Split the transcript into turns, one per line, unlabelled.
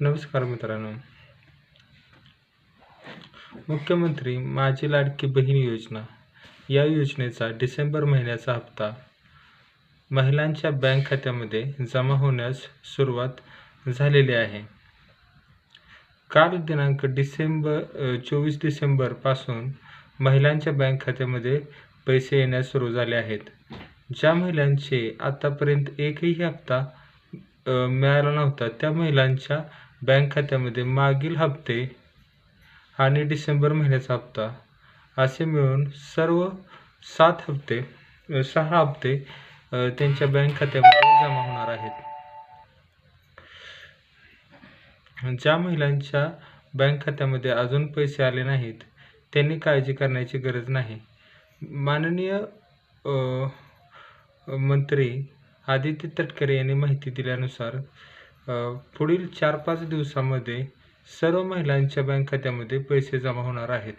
नमस्कार मित्रांनो. मुख्यमंत्री माझी लाडकी बहीण योजना. या योजनेचा डिसेंबर महिन्याचा हप्ता. महिलांच्या बँक खात्यामध्ये जमा होण्यास सुरुवात झालेली आहे. काल दिनांक डिसेंबर चोवीस डिसेंबरपासून महिलांच्या बँक खात्यामध्ये पैसे येण्यास सुरू झाले आहेत. ज्या महिलांचे आतापर्यंत एकही हप्ता मिळाला नव्हता. त्या महिलांच्या बँक खात्यामध्ये मागील हप्ते आणि डिसेंबर महिन्याचा हप्ता असे मिळून सर्व सात हप्ते सहा हप्ते त्यांच्या बँक खात्यामध्ये जमा होणार आहेत. ज्या महिलांच्या बँक खात्यामध्ये अजून पैसे आले नाहीत त्यांनी काळजी करण्याची गरज नाही. माननीय मंत्री आदित्य तटकरे यांनी माहिती दिल्यानुसार पुढील चार पाच दिवसामध्ये सर्व महिलांच्या बँक खात्यामध्ये पैसे जमा होणार आहेत.